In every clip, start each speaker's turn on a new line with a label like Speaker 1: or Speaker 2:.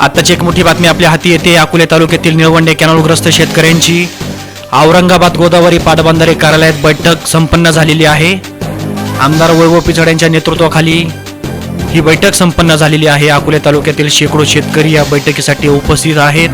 Speaker 1: आत्ताची एक मोठी बातमी आपल्या हाती येते. अकोले तालुक्यातील निळवंडे कॅनॉलग्रस्त शेतकऱ्यांची औरंगाबाद गोदावरी पाटबंधारे कार्यालयात बैठक संपन्न झालेली आहे. आमदार वैभव पिचड यांच्या नेतृत्वाखाली ही बैठक संपन्न झालेली आहे. अकोले तालुक्यातील शेकडो शेतकरी या बैठकीसाठी उपस्थित आहेत.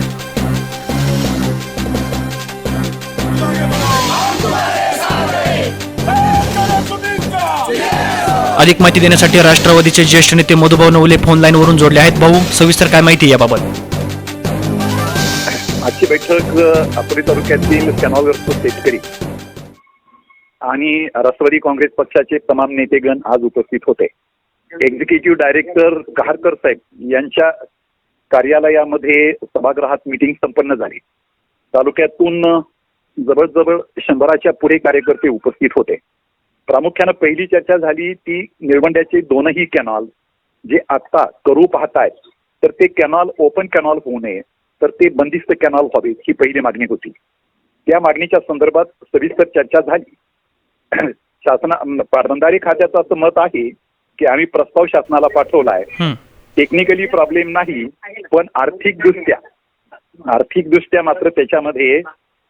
Speaker 1: अधिक माहिती देण्यासाठी राष्ट्रवादीचे ज्येष्ठ नेते मधुभाऊ नवले फोन लाईनवरून जोडले आहेत. भाऊ सविस्तर काय माहिती याबाबत?
Speaker 2: आजची बैठक अकोले तालुक्यातील कॅनॉलग्रस्त शेतकरी. आणि राष्ट्रवादी काँग्रेस पक्षाचे तमाम नेतेगण आज उपस्थित होते. एक्झिक्युटिव्ह डायरेक्टर कहारकर साहेब यांच्या कार्यालयामध्ये सभागृहात मिटिंग संपन्न झाली. तालुक्यातून जवळजवळ शंभराच्या पुढे कार्यकर्ते उपस्थित होते. प्रामुख्यानं पहिली चर्चा झाली ती निळवंड्याचे दोनही कॅनॉल जे आता करू पाहतायत तर ते कॅनॉल ओपन कॅनॉल होऊ नये तर ते बंदिस्त कॅनॉल व्हावे ही पहिली मागणी होती. त्या मागणीच्या संदर्भात सविस्तर चर्चा झाली. शासना पाटबंधारे खात्याचं असं मत आहे की आम्ही प्रस्ताव शासनाला पाठवला आहे टेक्निकली प्रॉब्लेम नाही पण आर्थिकदृष्ट्या आर्थिकदृष्ट्या मात्र त्याच्यामध्ये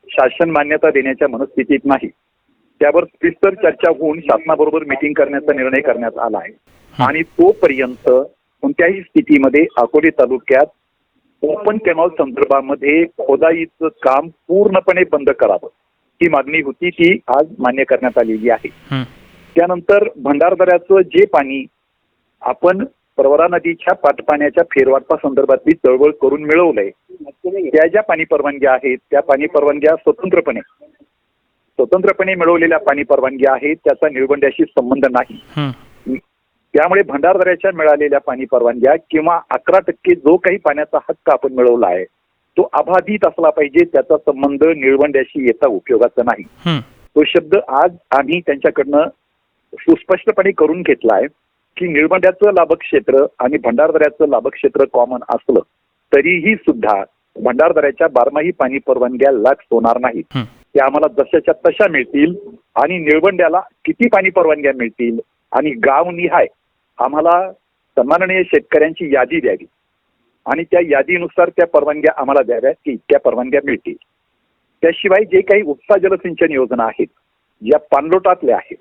Speaker 2: शासन मान्यता देण्याच्या मनस्थितीत नाही. त्यावर सविस्तर चर्चा होऊन शासनाबरोबर मिटिंग करण्याचा निर्णय करण्यात आला आहे. आणि तोपर्यंत कोणत्याही स्थितीमध्ये अकोले तालुक्यात ओपन कॅनॉल संदर्भामध्ये खोदाईचं काम पूर्णपणे बंद करावं ही मागणी होती ती आज मान्य करण्यात आलेली आहे. त्यानंतर भंडारदऱ्याचं जे पाणी आपण प्रवरा नदीच्या पाटपाण्याच्या फेरवाटपा संदर्भातली चळवळ करून मिळवलंय त्या ज्या पाणी परवानग्या आहेत त्या पाणी परवानग्या स्वतंत्रपणे स्वतंत्रपणे मिळवलेल्या पाणी परवानग्या आहेत त्याचा निळवंड्याशी संबंध नाही. त्यामुळे भंडारदऱ्याच्या मिळालेल्या पाणी परवानग्या किंवा अकरा टक्के जो काही पाण्याचा हक्क आपण मिळवला आहे तो अबाधित असला पाहिजे त्याचा संबंध निळवंड्याशी येता उपयोगाचा नाही. तो शब्द आज आम्ही त्यांच्याकडनं सुस्पष्टपणे करून घेतला आहे की निळवंड्याचं लाभक क्षेत्र आणि भंडारदऱ्याचं लाभक क्षेत्र कॉमन असलं तरीही सुद्धा भंडारदऱ्याच्या बारमाही पाणी परवानग्या लाख होणार नाहीत. त्या आम्हाला जशाच्या तशा मिळतील आणि निळवंड्याला किती पाणी परवानग्या मिळतील आणि गाव निहाय आम्हाला सन्माननीय शेतकऱ्यांची यादी द्यावी. आणि त्या यादीनुसार त्या परवानग्या आम्हाला द्याव्यात की इतक्या परवानग्या मिळतील. त्याशिवाय जे काही उपसा जलसिंचन योजना आहेत ज्या पाणलोटातल्या आहेत.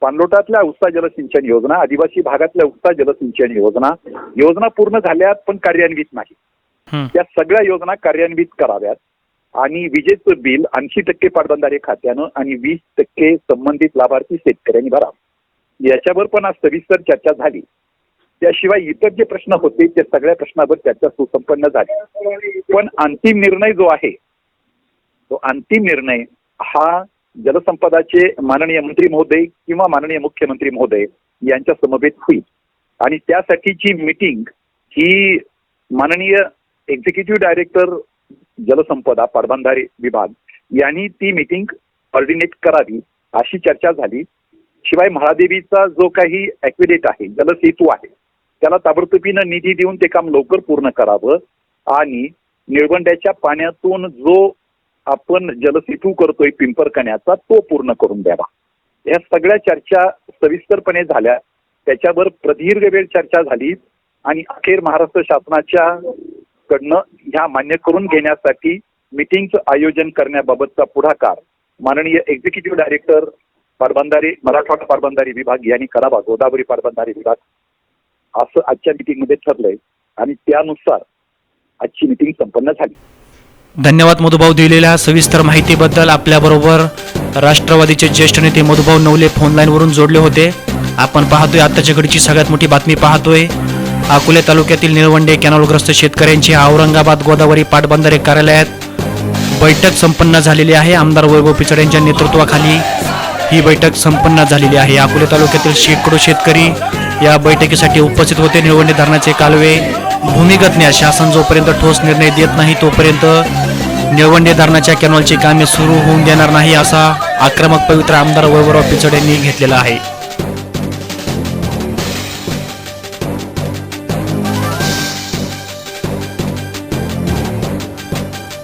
Speaker 2: पाणलोटातल्या उपसा जलसिंचन योजना आदिवासी भागातल्या उपसा जलसिंचन योजना योजना पूर्ण झाल्यात पण कार्यान्वित नाही. त्या सगळ्या योजना कार्यान्वित कराव्यात. आणि विजेचं बिल ऐंशी टक्के पाटबंधारे खात्यानं आणि वीस टक्के संबंधित लाभार्थी शेतकऱ्यांनी भरा. याच्यावर पण आज सविस्तर चर्चा झाली. त्याशिवाय इतर जे प्रश्न होते त्या सगळ्या प्रश्नावर चर्चा सुसंपन्न झाली. पण अंतिम निर्णय जो आहे तो अंतिम निर्णय हा जलसंपदाचे माननीय मंत्री महोदय किंवा माननीय मुख्यमंत्री महोदय यांच्या समवेत होईल. आणि त्यासाठीची मीटिंग ही माननीय एक्झिक्युटिव्ह डायरेक्टर जलसंपदा पाटबंधारे विभाग यांनी ती मीटिंग ऑर्डिनेट करावी अशी चर्चा झाली. शिवाय महादेवीचा जो काही ऍक्विडेट आहे जलसेतू आहे त्याला ताबडतोबीनं निधी देऊन ते काम लवकर पूर्ण करावं आणि निळवंड्याच्या पाण्यातून जो आपण जलसेतू करतोय पिंपरकण्याचा तो पूर्ण करून द्यावा. या सगळ्या चर्चा सविस्तरपणे झाल्या. त्याच्यावर प्रदीर्घ वेळ चर्चा झाली आणि अखेर महाराष्ट्र शासनाच्या कडनं ह्या मान्य करून घेण्यासाठी मिटिंगचं आयोजन करण्याबाबतचा पुढाकार माननीय एक्झिक्युटिव्ह डायरेक्टर पाटबंधारे मराठवाडा पारबंधारी विभाग यांनी करावा गोदावरी पारबंधारी विभाग. असं आजच्या मिटिंगमध्ये ठरलंय आणि त्यानुसार आजची मिटिंग संपन्न झाली.
Speaker 1: धन्यवाद मधुभाऊ दिलेल्या सविस्तर माहितीबद्दल. आपल्याबरोबर राष्ट्रवादीचे ज्येष्ठ नेते मधुभाऊ नवले फोन लाईनवरून जोडले होते. आपण पाहतोय आत्ताच्या घडीची सगळ्यात मोठी बातमी पाहतोय. अकोले तालुक्यातील निळवंडे कॅनॉलग्रस्त शेतकऱ्यांची औरंगाबाद गोदावरी पाटबंधारे कार्यालयात बैठक संपन्न झालेली आहे. आमदार वैभव पिचड यांच्या नेतृत्वाखाली ही बैठक संपन्न झालेली आहे. अकोले तालुक्यातील शेकडो शेतकरी या बैठकीसाठी उपस्थित होते. निळवंडे धरणाचे कालवे भूमिगत न्यास शासन जोपर्यंत ठोस निर्णय देत नाही तोपर्यंत निळवंडे धरणाच्या कॅनॉलची कामे सुरू होऊन देणार नाही असा आक्रमक पवित्र आमदार वैभवराव पिचड यांनी घेतलेला आहे.